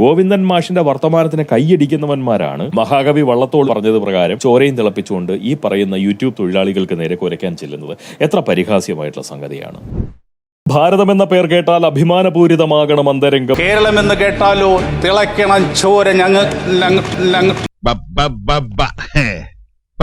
ഗോവിന്ദൻ മാഷിന്റെ വർത്തമാനത്തിന് കൈയടിക്കുന്നവന്മാരാണ്. മഹാകവി വള്ളത്തോൾ പറഞ്ഞത് പ്രകാരം ചോരയും തിളപ്പിച്ചുകൊണ്ട് ഈ പറയുന്ന യൂട്യൂബ് തൊഴിലാളികൾക്ക് നേരെ കുരയ്ക്കാൻ ചെല്ലുന്നത് എത്ര പരിഹാസ്യമായിട്ടുള്ള സംഗതിയാണ്. ഭാരതം എന്ന പേർ കേട്ടാൽ അഭിമാനപൂരിതമാകണം അന്തരംഗം. കേരളം എന്ന് കേട്ടാലോ തിളയ്ക്കണം ചോര ഞങ്ങൾ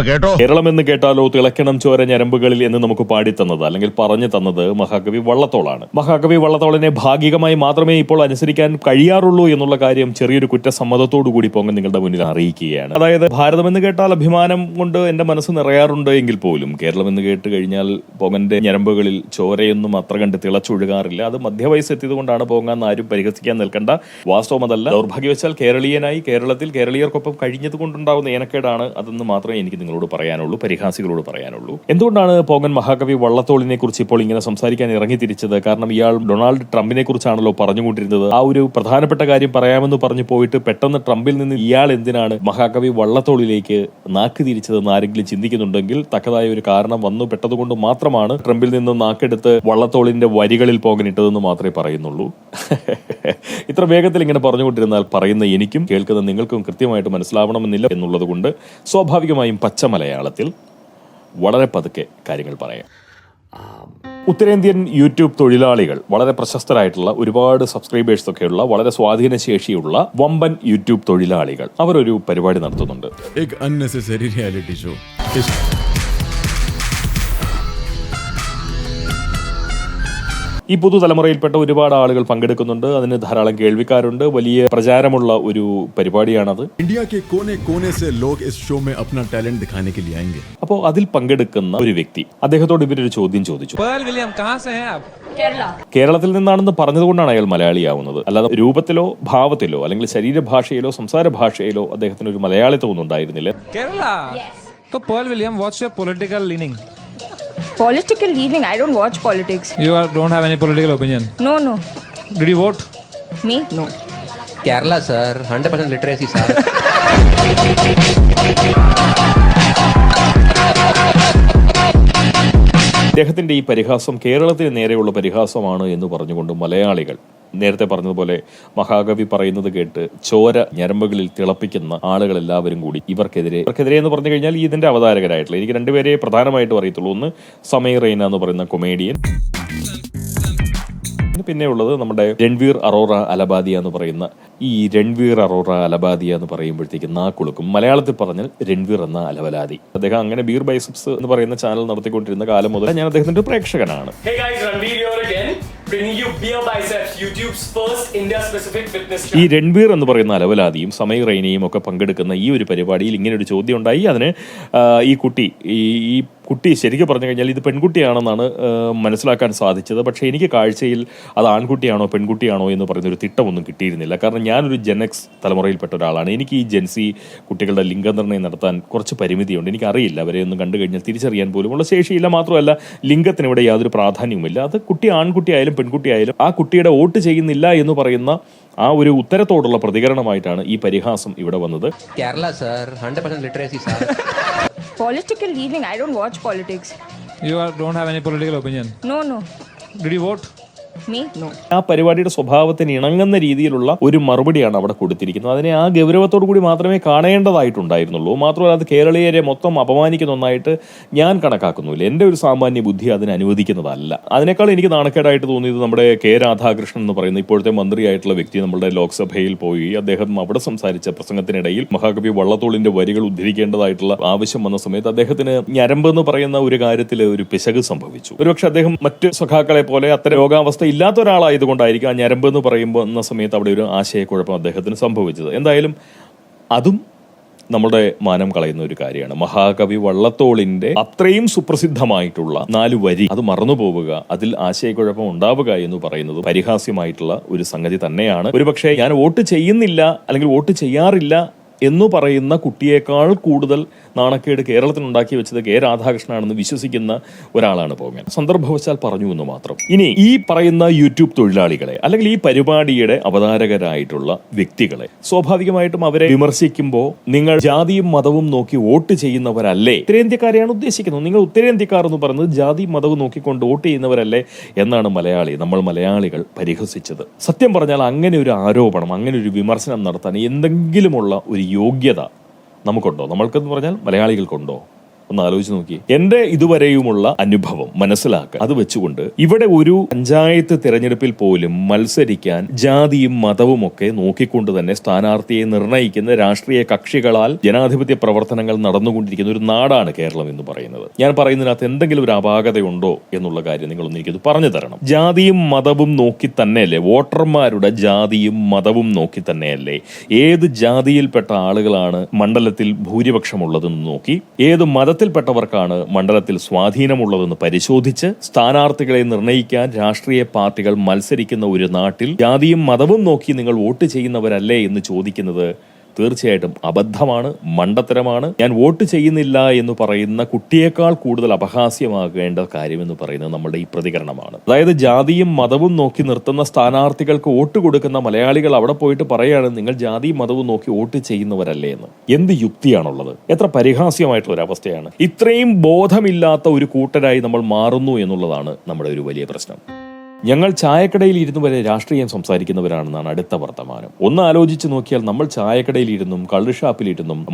കേട്ടോ? കേരളം എന്ന് കേട്ടാലോ തിളക്കണം ചോര ഞരമ്പുകളിൽ എന്ന് നമുക്ക് പാടിത്തന്നത് അല്ലെങ്കിൽ പറഞ്ഞു തന്നത് മഹാകവി വള്ളത്തോളാണ്. മഹാകവി വള്ളത്തോളിനെ ഭാഗികമായി മാത്രമേ ഇപ്പോൾ അനുസരിക്കാൻ കഴിയാറുള്ളൂ എന്നുള്ള കാര്യം ചെറിയൊരു കുറ്റസമ്മതത്തോടു കൂടി പോങ്ങൻ നിങ്ങളുടെ മുന്നിൽ അറിയിക്കുകയാണ്. അതായത് ഭാരതം എന്ന് കേട്ടാൽ അഭിമാനം കൊണ്ട് എന്റെ മനസ്സ് നിറയാറുണ്ട് എങ്കിൽ പോലും കേരളം എന്ന് കേട്ട് കഴിഞ്ഞാൽ പോങ്ങന്റെ ഞരമ്പുകളിൽ ചോരയൊന്നും അത്ര കണ്ട് തിളച്ചൊഴുകാറില്ല. അത് മധ്യവയസ്സ് എത്തിയത് കൊണ്ടാണ് പോങ്ങാൻ ആരും പരിഹസിക്കാൻ നിൽക്കേണ്ട. വാസ്തവം അതല്ല. ദൗർഭാഗ്യവശാൽ കേരളീയനായി കേരളത്തിൽ കേരളീയർക്കൊപ്പം കഴിഞ്ഞത് കൊണ്ടുണ്ടാവുന്ന ഏനക്കേടാണ് അതെന്ന് മാത്രമേ എനിക്ക് നിങ്ങളോട് പറയാനുള്ളൂ പരിഹാസികളോട് പറയാനുള്ളൂ. എന്തുകൊണ്ടാണ് പോങ്ങൻ മഹാകവി വള്ളത്തോളിനെ കുറിച്ച് ഇപ്പോൾ ഇങ്ങനെ സംസാരിക്കാൻ ഇറങ്ങി തിരിച്ചത് കാരണം ഇയാൾ ഡൊണാൾഡ് ട്രംപിനെ കുറിച്ചാണല്ലോ പറഞ്ഞുകൊണ്ടിരുന്നത്. ആ ഒരു പ്രധാനപ്പെട്ട കാര്യം പറയാമെന്ന് പറഞ്ഞു പോയിട്ട് പെട്ടെന്ന് ട്രംപിൽ നിന്ന് ഇയാൾ എന്തിനാണ് മഹാകവി വള്ളത്തോളിലേക്ക് നാക്ക് തിരിച്ചതെന്ന് ആരെങ്കിലും ചിന്തിക്കുന്നുണ്ടെങ്കിൽ തക്കതായ ഒരു കാരണം വന്നു പെട്ടതുകൊണ്ട് മാത്രമാണ് ട്രംപിൽ നിന്ന് നാക്കെടുത്ത് വള്ളത്തോളിന്റെ വരികളിൽ പോകനിട്ടതെന്ന് മാത്രമേ പറയുന്നുള്ളൂ. ഇത്ര വേഗത്തിൽ ഇങ്ങനെ പറഞ്ഞുകൊണ്ടിരുന്നാൽ പറയുന്ന എനിക്കും കേൾക്കുന്ന നിങ്ങൾക്കും കൃത്യമായിട്ട് മനസ്സിലാവണമെന്നില്ല എന്നുള്ളത് കൊണ്ട് സ്വാഭാവികമായും പച്ച മലയാളത്തിൽ വളരെ പതുക്കെ കാര്യങ്ങൾ പറയാം. ഉത്തരേന്ത്യൻ യൂട്യൂബ് തൊഴിലാളികൾ വളരെ പ്രശസ്തരായിട്ടുള്ള ഒരുപാട് സബ്സ്ക്രൈബേഴ്സ് ഒക്കെയുള്ള വളരെ സ്വാധീനശേഷിയുള്ള വമ്പൻ യൂട്യൂബ് തൊഴിലാളികൾ അവരൊരു ഒരു പരിപാടി നടത്തുന്നുണ്ട്. ഈ പുതുതലമുറയിൽപ്പെട്ട ഒരുപാട് ആളുകൾ പങ്കെടുക്കുന്നുണ്ട്. അതിന് ധാരാളം കേൾവിക്കാരുണ്ട്. വലിയ പ്രചാരമുള്ള ഒരു പരിപാടിയാണത്. അപ്പോ അപ്പോൾ അതിൽ പങ്കെടുക്കുന്ന ഒരു വ്യക്തി അദ്ദേഹത്തോട് ഇവരൊരു ചോദ്യം ചോദിച്ചു. കേരളത്തിൽ നിന്നാണെന്ന് പറഞ്ഞതുകൊണ്ടാണ് അയാൾ മലയാളിയാവുന്നത്. അല്ലാതെ രൂപത്തിലോ ഭാവത്തിലോ അല്ലെങ്കിൽ ശരീരഭാഷയിലോ സംസാര ഭാഷയിലോ അദ്ദേഹത്തിന് ഒരു മലയാളിത്വം ഒന്നും ഉണ്ടായിരുന്നില്ല political leaning Political leaving. I don't watch politics. You are, don't have any political opinion. No, no. Did you vote? Me? No. Kerala, sir. 100% literacy, sir. അദ്ദേഹത്തിന്റെ ഈ പരിഹാസം കേരളത്തിന് നേരെയുള്ള പരിഹാസമാണ് എന്ന് പറഞ്ഞുകൊണ്ട് മലയാളികൾ നേരത്തെ പറഞ്ഞതുപോലെ മഹാകവി പറയുന്നത് കേട്ട് ചോര ഞരമ്പുകളിൽ തിളപ്പിക്കുന്ന ആളുകളെല്ലാവരും കൂടി ഇവർക്കെതിരെ ഇവർക്കെതിരെ എന്ന് പറഞ്ഞു കഴിഞ്ഞാൽ ഇതിന്റെ അവതാരകരായിട്ടുള്ള എനിക്ക് രണ്ടുപേരെ പ്രധാനമായിട്ട് അറിയത്തുള്ളൂ. ഒന്ന് സമയ റെയ്ന എന്ന് പറയുന്ന കൊമേഡിയൻ പിന്നെ ഉള്ളത് നമ്മുടെ രൺവീർ അറോറ അലബാദിയ എന്ന് പറയുന്ന ഈ രൺവീർ അറോറ അലബാദിയ എന്ന് പറയുമ്പോഴത്തേക്ക് നാക്കുളുക്കും മലയാളത്തിൽ പറഞ്ഞാൽ രൺവീർ എന്ന അലവലാതി. അദ്ദേഹം അങ്ങനെ ബീർ ബൈസപ്സ് എന്ന് പറയുന്ന ചാനൽ നടത്തിക്കൊണ്ടിരുന്ന കാലം മുതൽ ഞാൻ അദ്ദേഹത്തിന്റെ പ്രേക്ഷകനാണ്. ഈ രൺവീർ എന്ന് പറയുന്ന അലവലാദിയും സമയ റൈനയും ഒക്കെ പങ്കെടുക്കുന്ന ഈ ഒരു പരിപാടിയിൽ ഇങ്ങനെ ഒരു ചോദ്യം ഉണ്ടായി. അതിന് ഈ കുട്ടി ഈ കുട്ടി ശരിക്കും പറഞ്ഞു കഴിഞ്ഞാൽ ഇത് പെൺകുട്ടിയാണെന്നാണ് മനസ്സിലാക്കാൻ സാധിച്ചത്. പക്ഷേ എനിക്ക് കാഴ്ചയിൽ അത് ആൺകുട്ടിയാണോ പെൺകുട്ടിയാണോ എന്ന് പറയുന്ന ഒരു തിട്ടമൊന്നും കിട്ടിയിരുന്നില്ല. കാരണം ഞാനൊരു ജെനക്സ് തലമുറയിൽപ്പെട്ട ഒരാളാണ്. എനിക്ക് ഈ ജെൻസി കുട്ടികളുടെ ലിംഗനിർണയം നടത്താൻ കുറച്ച് പരിമിതിയുണ്ട്. എനിക്കറിയില്ല. അവരെ ഒന്നും കണ്ടു കഴിഞ്ഞാൽ തിരിച്ചറിയാൻ പോലുമുള്ള ശേഷിയില്ല. മാത്രമല്ല ലിംഗത്തിന് ഇവിടെ യാതൊരു പ്രാധാന്യവുമില്ല. അത് കുട്ടി ആൺകുട്ടിയായാലും പെൺകുട്ടിയായാലും ആ കുട്ടിയുടെ വോട്ട് ചെയ്യുന്നില്ല എന്ന് പറയുന്ന ആ ഒരു ഉത്തരത്തോടുള്ള പ്രതികരണമായിട്ടാണ് ഈ പരിഹാസം ഇവിടെ വന്നത്. Kerala sir hundred literacy sir political leaving I don't watch politics you don't have any political opinion no no did you vote ആ പരിപാടിയുടെ സ്വഭാവത്തിന് ഇണങ്ങുന്ന രീതിയിലുള്ള ഒരു മറുപടിയാണ് അവിടെ കൊടുത്തിരിക്കുന്നത്. അതിനെ ആ ഗൗരവത്തോടു കൂടി മാത്രമേ കാണേണ്ടതായിട്ടുണ്ടായിരുന്നുള്ളൂ. മാത്രമല്ല അത് കേരളീയരെ മൊത്തം അപമാനിക്കുന്ന ഒന്നായിട്ട് ഞാൻ കണക്കാക്കുന്നില്ല. എന്റെ ഒരു സാമാന്യ ബുദ്ധി അതിന് അനുവദിക്കുന്നതല്ല. അതിനേക്കാൾ എനിക്ക് നാണക്കേടായിട്ട് തോന്നിയത് നമ്മുടെ കെ രാധാകൃഷ്ണൻ എന്ന് പറയുന്ന ഇപ്പോഴത്തെ മന്ത്രിയായിട്ടുള്ള വ്യക്തി നമ്മുടെ ലോക്സഭയിൽ പോയി. അദ്ദേഹം അവിടെ സംസാരിച്ച പ്രസംഗത്തിനിടയിൽ മഹാകവി വള്ളത്തോളിന്റെ വരികൾ ഉദ്ധരിക്കേണ്ടതായിട്ടുള്ള ആവശ്യം വന്ന സമയത്ത് അദ്ദേഹത്തിന് ഞരമ്പ് എന്ന് പറയുന്ന ഒരു കാര്യത്തിൽ ഒരു പിശക് സംഭവിച്ചു. ഒരുപക്ഷെ അദ്ദേഹം മറ്റ് സഖാക്കളെ പോലെ അത്ര രോഗാവസ്ഥ ഇല്ലാത്ത ഒരാളായതുകൊണ്ടായിരിക്കും ആ ഞരമ്പ് എന്ന് പറയുമ്പോൾ എന്ന സമയത്ത് അവിടെ ഒരു ആശയക്കുഴപ്പം അദ്ദേഹത്തിന് സംഭവിച്ചത്. എന്തായാലും അതും നമ്മുടെ മാനം കളയുന്ന ഒരു കാര്യമാണ്. മഹാകവി വള്ളത്തോളിന്റെ അത്രയും സുപ്രസിദ്ധമായിട്ടുള്ള നാല് വരി അത് മറന്നു പോവുക അതിൽ ആശയക്കുഴപ്പം ഉണ്ടാവുക എന്ന് പറയുന്നത് പരിഹാസ്യമായിട്ടുള്ള ഒരു സംഗതി തന്നെയാണ്. ഒരുപക്ഷെ ഞാൻ വോട്ട് ചെയ്യുന്നില്ല അല്ലെങ്കിൽ വോട്ട് ചെയ്യാറില്ല എന്ന് പറയുന്ന കുട്ടിയേക്കാൾ കൂടുതൽ നാണക്കേട് കേരളത്തിനുണ്ടാക്കി വെച്ചത് കെ രാധാകൃഷ്ണനാണെന്ന് വിശ്വസിക്കുന്ന ഒരാളാണ് പോകാൻ സന്ദർഭവശാൽ പറഞ്ഞു എന്ന് മാത്രം. ഇനി ഈ പറയുന്ന യൂട്യൂബ് തൊഴിലാളികളെ അല്ലെങ്കിൽ ഈ പരിപാടിയുടെ അവതാരകരായിട്ടുള്ള വ്യക്തികളെ സ്വാഭാവികമായിട്ടും അവരെ വിമർശിക്കുമ്പോൾ നിങ്ങൾ ജാതിയും മതവും നോക്കി വോട്ട് ചെയ്യുന്നവരല്ലേ? ഉത്തരേന്ത്യക്കാരെയാണ് ഉദ്ദേശിക്കുന്നത്. നിങ്ങൾ ഉത്തരേന്ത്യക്കാർ എന്ന് പറയുന്നത് ജാതി മതവും നോക്കിക്കൊണ്ട് വോട്ട് ചെയ്യുന്നവരല്ലേ എന്നാണ് മലയാളി നമ്മൾ മലയാളികൾ പരിഹസിച്ചത്. സത്യം പറഞ്ഞാൽ അങ്ങനെ ഒരു ആരോപണം അങ്ങനെ ഒരു വിമർശനം നടത്താൻ എന്തെങ്കിലുമുള്ള ഒരു യോഗ്യത നമുക്കുണ്ടോ? നമ്മൾക്കെന്ന് പറഞ്ഞാൽ മലയാളികൾക്കുണ്ടോ? ഒന്ന് ആലോചിച്ച് നോക്കി. എന്റെ ഇതുവരെയുമുള്ള അനുഭവം മനസ്സിലാക്കുക അത് വെച്ചുകൊണ്ട് ഇവിടെ ഒരു പഞ്ചായത്ത് തിരഞ്ഞെടുപ്പിൽ പോലും മത്സരിക്കാൻ ജാതിയും മതവും ഒക്കെ നോക്കിക്കൊണ്ട് തന്നെ സ്ഥാനാർത്ഥിയെ നിർണയിക്കുന്ന രാഷ്ട്രീയ കക്ഷികളാൽ ജനാധിപത്യ പ്രവർത്തനങ്ങൾ നടന്നുകൊണ്ടിരിക്കുന്ന ഒരു നാടാണ് കേരളം എന്ന് പറയുന്നത്. ഞാൻ പറയുന്നതിനകത്ത് എന്തെങ്കിലും ഒരു അപാകതയുണ്ടോ എന്നുള്ള കാര്യം നിങ്ങളൊന്ന് എനിക്കത് പറഞ്ഞു തരണം. ജാതിയും മതവും നോക്കി തന്നെയല്ലേ? വോട്ടർമാരുടെ ജാതിയും മതവും നോക്കി തന്നെയല്ലേ? ഏത് ജാതിയിൽപ്പെട്ട ആളുകളാണ് മണ്ഡലത്തിൽ ഭൂരിപക്ഷമുള്ളതെന്ന് നോക്കി? ഏത് മതത്തിൽപ്പെട്ടവർക്കാണ് മണ്ഡലത്തിൽ സ്വാധീനമുള്ളതെന്ന് പരിശോധിച്ച് സ്ഥാനാർത്ഥികളെ നിർണയിക്കാൻ രാഷ്ട്രീയ പാർട്ടികൾ മത്സരിക്കുന്ന ഒരു നാട്ടിൽ ജാതിയും മതവും നോക്കി നിങ്ങൾ വോട്ട് ചെയ്യുന്നവരല്ലേ എന്ന് ചോദിക്കുന്നത് തീർച്ചയായിട്ടും അബദ്ധമാണ് മണ്ടത്തരമാണ്. ഞാൻ വോട്ട് ചെയ്യുന്നില്ല എന്ന് പറയുന്ന കുട്ടിയേക്കാൾ കൂടുതൽ അപഹാസ്യമാകേണ്ട കാര്യമെന്ന് പറയുന്നത് നമ്മുടെ ഈ പ്രതികരണമാണ്. അതായത് ജാതിയും മതവും നോക്കി നിർത്തുന്ന സ്ഥാനാർത്ഥികൾക്ക് വോട്ട് കൊടുക്കുന്ന മലയാളികൾ അവിടെ പോയിട്ട് പറയുകയാണ് നിങ്ങൾ ജാതിയും മതവും നോക്കി വോട്ട് ചെയ്യുന്നവരല്ലേ എന്ന്. എന്ത് യുക്തിയാണുള്ളത്? എത്ര പരിഹാസ്യമായിട്ടുള്ള ഒരു അവസ്ഥയാണ്. ഇത്രയും ബോധമില്ലാത്ത ഒരു കൂട്ടരായി നമ്മൾ മാറുന്നു എന്നുള്ളതാണ് നമ്മുടെ ഒരു വലിയ പ്രശ്നം. ഞങ്ങൾ ചായക്കടയിൽ ഇരുന്നു വരെ രാഷ്ട്രീയം സംസാരിക്കുന്നവരാണെന്നാണ് അടുത്ത വർത്തമാനം. ഒന്ന് ആലോചിച്ച് നോക്കിയാൽ നമ്മൾ ചായക്കടയിൽ ഇരുന്നും കള്ള് ഷാപ്പിലിരുന്നും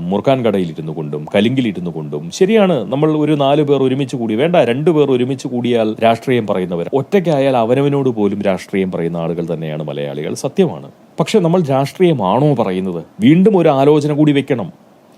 മുറുക്കാൻ കടയിൽ ഇരുന്നു കൊണ്ടും കലിങ്കിൽ ഇരുന്നു കൊണ്ടും ശരിയാണ് നമ്മൾ ഒരു നാല് പേർ ഒരുമിച്ച് കൂടി വേണ്ട രണ്ടു പേർ ഒരുമിച്ച് കൂടിയാൽ രാഷ്ട്രീയം പറയുന്നവർ. ഒറ്റയ്ക്കായാൽ അവനവനോട് പോലും രാഷ്ട്രീയം പറയുന്ന ആളുകൾ തന്നെയാണ് മലയാളികൾ. സത്യമാണ്. പക്ഷെ നമ്മൾ രാഷ്ട്രീയമാണോ പറയുന്നത്? വീണ്ടും ഒരു ആലോചന കൂടി വെക്കണം.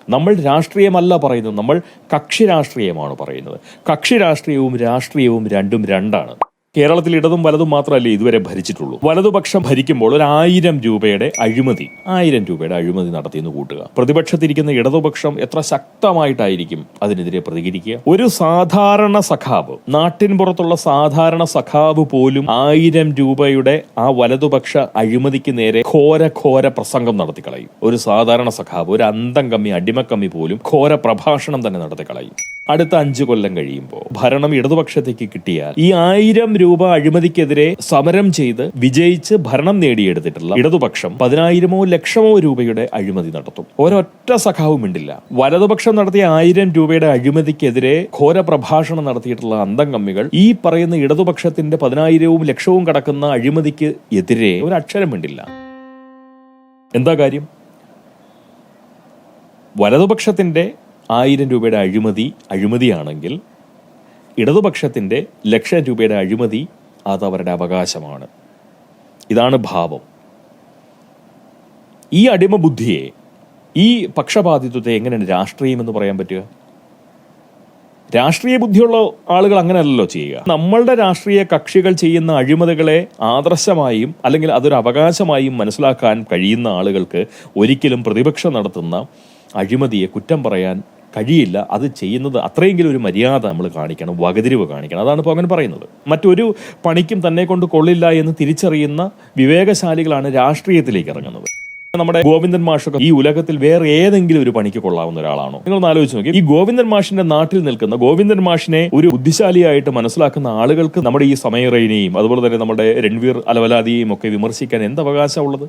നമ്മൾ രാഷ്ട്രീയമല്ല പറയുന്നത്. നമ്മൾ കക്ഷി രാഷ്ട്രീയമാണ് പറയുന്നത്. കക്ഷി രാഷ്ട്രീയവും രാഷ്ട്രീയവും രണ്ടും രണ്ടാണ്. കേരളത്തിൽ ഇടതും വലതും മാത്രമല്ലേ ഇതുവരെ ഭരിച്ചിട്ടുള്ളൂ. വലതുപക്ഷം ഭരിക്കുമ്പോൾ ഒരു ആയിരം രൂപയുടെ അഴിമതി ആയിരം രൂപയുടെ അഴിമതി നടത്തിയെന്ന് കൂട്ടുക. പ്രതിപക്ഷത്തിരിക്കുന്ന ഇടതുപക്ഷം എത്ര ശക്തമായിട്ടായിരിക്കും അതിനെതിരെ പ്രതികരിക്കുക? ഒരു സാധാരണ സഖാവ് നാട്ടിൻ പുറത്തുള്ള സാധാരണ സഖാവ് പോലും ആയിരം രൂപയുടെ ആ വലതുപക്ഷ അഴിമതിക്ക് നേരെ ഘോര ഘോര പ്രസംഗം നടത്തി കളയും ഒരു സാധാരണ സഖാവ് ഒരു അന്തം കമ്മി അടിമക്കമ്മി പോലും ഘോര പ്രഭാഷണം തന്നെ നടത്തിക്കളയും. അടുത്ത അഞ്ചു കൊല്ലം കഴിയുമ്പോൾ ഭരണം ഇടതുപക്ഷത്തേക്ക് കിട്ടിയാൽ ഈ ആയിരം രൂപ അഴിമതിക്കെതിരെ സമരം ചെയ്ത് വിജയിച്ച് ഭരണം നേടിയെടുത്തിട്ടുള്ള ഇടതുപക്ഷം പതിനായിരമോ ലക്ഷമോ രൂപയുടെ അഴിമതി നടത്തും. ഒരൊറ്റ സഖാവും ഉണ്ടില്ല വലതുപക്ഷം നടത്തിയ ആയിരം രൂപയുടെ അഴിമതിക്കെതിരെ ഘോര പ്രഭാഷണം നടത്തിയിട്ടുള്ള അന്തം കമ്മികൾ ഈ പറയുന്ന ഇടതുപക്ഷത്തിന്റെ പതിനായിരവും ലക്ഷവും കടക്കുന്ന അഴിമതിക്ക് എതിരെ ഒരു അക്ഷരം മിണ്ടില്ല. എന്താ കാര്യം? വലതുപക്ഷത്തിന്റെ ആയിരം രൂപയുടെ അഴിമതി അഴിമതിയാണെങ്കിൽ ഇടതുപക്ഷത്തിന്റെ ലക്ഷം രൂപയുടെ അഴിമതി അത് അവരുടെ അവകാശമാണ്. ഇതാണ് ഭാവം. ഈ അടിമ ബുദ്ധിയെ ഈ പക്ഷപാതിത്വത്തെ എങ്ങനെയാണ് രാഷ്ട്രീയം എന്ന് പറയാൻ പറ്റുക? രാഷ്ട്രീയ ബുദ്ധിയുള്ള ആളുകൾ അങ്ങനെയല്ലല്ലോ ചെയ്യുക. നമ്മളുടെ രാഷ്ട്രീയ കക്ഷികൾ ചെയ്യുന്ന അഴിമതികളെ ആദർശമായും അല്ലെങ്കിൽ അതൊരു അവകാശമായും മനസ്സിലാക്കാൻ കഴിയുന്ന ആളുകൾക്ക് ഒരിക്കലും പ്രതിപക്ഷം നടത്തുന്ന അഴിമതിയെ കുറ്റം പറയാൻ കഴിയില്ല. അത് ചെയ്യുന്നത് അത്രയെങ്കിലും ഒരു മര്യാദ നമ്മൾ കാണിക്കണം വകതിരിവ് കാണിക്കണം. അതാണ് ഇപ്പോൾ അങ്ങനെ പറയുന്നത്. മറ്റൊരു പണിക്കും തന്നെ കൊണ്ട് കൊള്ളില്ല എന്ന് തിരിച്ചറിയുന്ന വിവേകശാലികളാണ് രാഷ്ട്രീയത്തിലേക്ക് ഇറങ്ങുന്നത്. നമ്മുടെ ഗോവിന്ദൻ മാഷൊക്കെ ഈ ഉലകത്തിൽ വേറെ ഏതെങ്കിലും ഒരു പണിക്ക് കൊള്ളാവുന്ന ഒരാളാണോ? നിങ്ങൾ ആലോചിച്ച് നോക്കി. ഈ ഗോവിന്ദൻ മാഷിന്റെ നാട്ടിൽ നിൽക്കുന്ന ഗോവിന്ദൻ മാഷിനെ ഒരു ബുദ്ധിശാലിയായിട്ട് മനസ്സിലാക്കുന്ന ആളുകൾക്ക് നമ്മുടെ ഈ സമയറൈനെയും അതുപോലെ തന്നെ നമ്മുടെ രൺവീർ അലവലാദിയെയും ഒക്കെ വിമർശിക്കാൻ എന്ത് അവകാശമുള്ളത്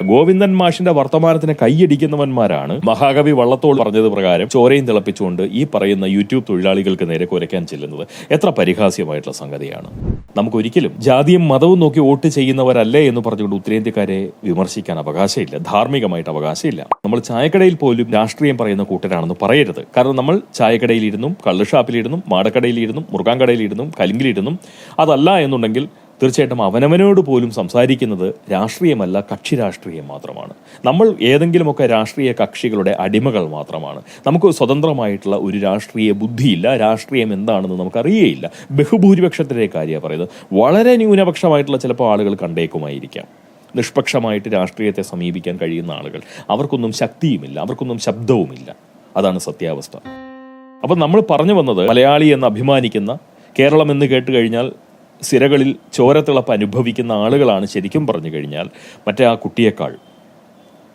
ഗോവിന്ദൻ മാഷിന്റെ വർത്തമാനത്തിന് കൈയടിക്കുന്നവന്മാരാണ്. മഹാകവി വള്ളത്തോൾ പറഞ്ഞത് പ്രകാരം ചോരയും തിളപ്പിച്ചുകൊണ്ട് ഈ പറയുന്ന യൂട്യൂബ് തൊഴിലാളികൾക്ക് നേരെ കുരയ്ക്കാൻ ചെല്ലുന്നത് എത്ര പരിഹാസ്യമായിട്ടുള്ള സംഗതിയാണ്. നമുക്കൊരിക്കലും ജാതിയും മതവും നോക്കി വോട്ട് ചെയ്യുന്നവരല്ലേ എന്ന് പറഞ്ഞുകൊണ്ട് ഉത്തരേന്ത്യക്കാരെ വിമർശിക്കാൻ അവകാശമില്ല. ധാർമ്മികമായിട്ട് അവകാശമില്ല. നമ്മൾ ചായക്കടയിൽ പോലും രാഷ്ട്രീയം പറയുന്ന കൂട്ടരാണെന്ന് പറയരുത്. കാരണം നമ്മൾ ചായക്കടയിലിരുന്നും കള്ളുഷാപ്പിലിരുന്നും മാടക്കടയിലിരുന്നും മുറുകാൻകടയിലിരുന്നും കലിങ്കിലിരുന്നും അതല്ല എന്നുണ്ടെങ്കിൽ തീർച്ചയായിട്ടും അവനവനോട് പോലും സംസാരിക്കുന്നത് രാഷ്ട്രീയമല്ല കക്ഷി രാഷ്ട്രീയം മാത്രമാണ്. നമ്മൾ ഏതെങ്കിലുമൊക്കെ രാഷ്ട്രീയ കക്ഷികളുടെ അടിമകൾ മാത്രമാണ്. നമുക്ക് സ്വതന്ത്രമായിട്ടുള്ള ഒരു രാഷ്ട്രീയ ബുദ്ധിയില്ല രാഷ്ട്രീയം എന്താണെന്ന് നമുക്കറിയേയില്ല. ബഹുഭൂരിപക്ഷത്തിന്റെ കാര്യമാണ് പറയുന്നത്. വളരെ ന്യൂനപക്ഷമായിട്ടുള്ള ചിലപ്പോൾ ആളുകൾ കണ്ടേക്കുമായിരിക്കാം. നിഷ്പക്ഷമായിട്ട് രാഷ്ട്രീയത്തെ സമീപിക്കാൻ കഴിയുന്ന ആളുകൾ. അവർക്കൊന്നും ശക്തിയുമില്ല അവർക്കൊന്നും ശബ്ദവുമില്ല. അതാണ് സത്യാവസ്ഥ. അപ്പം നമ്മൾ പറഞ്ഞു വന്നത് മലയാളി എന്ന് അഭിമാനിക്കുന്ന കേരളം എന്ന് കേട്ട് കഴിഞ്ഞാൽ സിരകളിൽ ചോരത്തിളപ്പ് അനുഭവിക്കുന്ന ആളുകളാണ് ശരിക്കും പറഞ്ഞു കഴിഞ്ഞാൽ. മറ്റേ ആ കുട്ടിയേക്കാൾ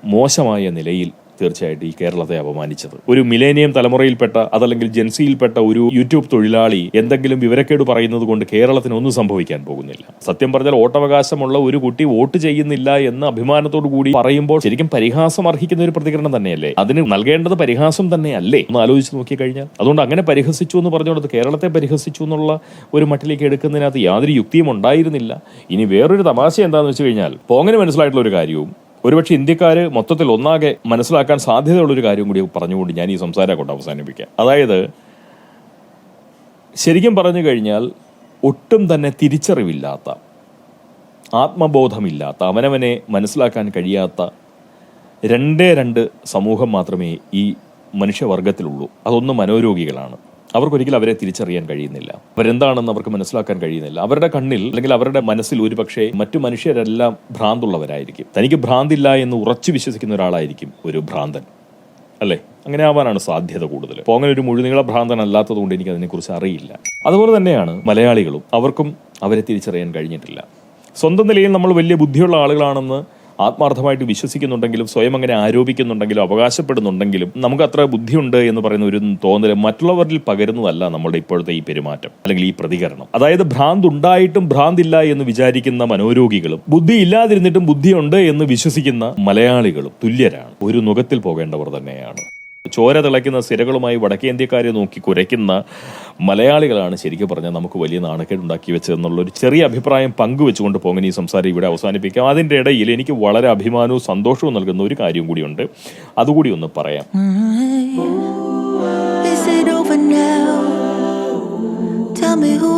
മോശമായ നിലയിൽ തീർച്ചയായിട്ടും ഈ കേരളത്തെ അപമാനിച്ചത്. ഒരു മിലേനിയം തലമുറയിൽപ്പെട്ട അതല്ലെങ്കിൽ ജെൻസിയിൽപ്പെട്ട ഒരു യൂട്യൂബ് തൊഴിലാളി എന്തെങ്കിലും വിവരക്കേട് പറയുന്നത് കൊണ്ട് കേരളത്തിന് ഒന്നും സംഭവിക്കാൻ പോകുന്നില്ല. സത്യം പറഞ്ഞാൽ വോട്ടവകാശമുള്ള ഒരു കുട്ടി വോട്ട് ചെയ്യുന്നില്ല എന്ന് അഭിമാനത്തോടു കൂടി പറയുമ്പോൾ ശരിക്കും പരിഹാസം അർഹിക്കുന്ന ഒരു പ്രതികരണം തന്നെയല്ലേ? അതിന് നൽകേണ്ടത് പരിഹാസം തന്നെയല്ലേ ഒന്ന് ആലോചിച്ച് നോക്കിക്കഴിഞ്ഞാൽ. അതുകൊണ്ട് അങ്ങനെ പരിഹസിച്ചു എന്ന് പറഞ്ഞുകൊണ്ട് കേരളത്തെ പരിഹസിച്ചു എന്നുള്ള ഒരു മട്ടിലേക്ക് എടുക്കുന്നതിനകത്ത് യാതൊരു യുക്തിയും ഉണ്ടായിരുന്നില്ല. ഇനി വേറൊരു തമാശ എന്താണെന്ന് വെച്ച് കഴിഞ്ഞാൽ പോങ്ങനെ മനസ്സിലായിട്ടുള്ള ഒരു കാര്യവും ഒരുപക്ഷെ ഇന്ത്യക്കാര് മൊത്തത്തിൽ ഒന്നാകെ മനസ്സിലാക്കാൻ സാധ്യതയുള്ള ഒരു കാര്യം കൂടി പറഞ്ഞുകൊണ്ട് ഞാൻ ഈ സംസാരം കൊണ്ട് അവസാനിപ്പിക്കാം. അതായത് ശരിക്കും പറഞ്ഞു കഴിഞ്ഞാൽ ഒട്ടും തന്നെ തിരിച്ചറിവില്ലാത്ത ആത്മബോധമില്ലാത്ത അവനവനെ മനസ്സിലാക്കാൻ കഴിയാത്ത രണ്ടേ രണ്ട് സമൂഹം മാത്രമേ ഈ മനുഷ്യവർഗത്തിലുള്ളൂ. അതൊന്ന് മനോരോഗികളാണ്. അവർക്കൊരിക്കലും അവരെ തിരിച്ചറിയാൻ കഴിയുന്നില്ല. അവരെന്താണെന്ന് അവർക്ക് മനസ്സിലാക്കാൻ കഴിയുന്നില്ല. അവരുടെ കണ്ണിൽ അല്ലെങ്കിൽ അവരുടെ മനസ്സിൽ ഒരുപക്ഷെ മറ്റു മനുഷ്യരെല്ലാം ഭ്രാന്തുള്ളവരായിരിക്കും. തനിക്ക് ഭ്രാന്തില്ല എന്ന് ഉറച്ചു വിശ്വസിക്കുന്ന ഒരാളായിരിക്കും ഒരു ഭ്രാന്തൻ. അല്ലേ? അങ്ങനെ ആവാനാണ് സാധ്യത കൂടുതൽ. അപ്പോൾ അങ്ങനെ ഒരു മുഴുനീള ഭ്രാന്തൻ അല്ലാത്തതുകൊണ്ട് എനിക്ക് അതിനെക്കുറിച്ച് അറിയില്ല. അതുപോലെ തന്നെയാണ് മലയാളികളും. അവർക്കും അവരെ തിരിച്ചറിയാൻ കഴിഞ്ഞിട്ടില്ല. സ്വന്തം നിലയിൽ നമ്മൾ വലിയ ബുദ്ധിയുള്ള ആളുകളാണെന്ന് ആത്മാർത്ഥമായിട്ട് വിശ്വസിക്കുന്നുണ്ടെങ്കിലും സ്വയം അങ്ങനെ ആരോപിക്കുന്നുണ്ടെങ്കിലും അവകാശപ്പെടുന്നുണ്ടെങ്കിലും നമുക്ക് അത്ര ബുദ്ധിയുണ്ട് എന്ന് പറയുന്ന ഒരു തോന്നൽ മറ്റുള്ളവരിൽ പകരുന്നതല്ല നമ്മുടെ ഇപ്പോഴത്തെ ഈ പെരുമാറ്റം അല്ലെങ്കിൽ ഈ പ്രതികരണം. അതായത് ഭ്രാന്ത് ഉണ്ടായിട്ടും ഭ്രാന്തില്ല എന്ന് വിചാരിക്കുന്ന മനോരോഗികളും ബുദ്ധി ഇല്ലാതിരുന്നിട്ടും ബുദ്ധിയുണ്ട് എന്ന് വിശ്വസിക്കുന്ന മലയാളികളും തുല്യരാണ്. ഒരു നുഖത്തിൽ പോകേണ്ടവർ തന്നെയാണ്. ചോര തിളയ്ക്കുന്ന സിരകളുമായി വടക്കേന്ത്യക്കാരെ നോക്കി കുരയ്ക്കുന്ന മലയാളികളാണ് ശരിക്കും പറഞ്ഞാൽ നമുക്ക് വലിയ നാണക്കേട് ഉണ്ടാക്കി വെച്ചതെന്നുള്ള ഒരു ചെറിയ അഭിപ്രായം പങ്കുവെച്ചുകൊണ്ട് പോകുന്ന ഈ സംസാരം ഇവിടെ അവസാനിപ്പിക്കാം അതിന്റെ ഇടയിൽ എനിക്ക് വളരെ അഭിമാനവും സന്തോഷവും നൽകുന്ന ഒരു കാര്യം കൂടിയുണ്ട് അതുകൂടി ഒന്ന് പറയാം? Tell me who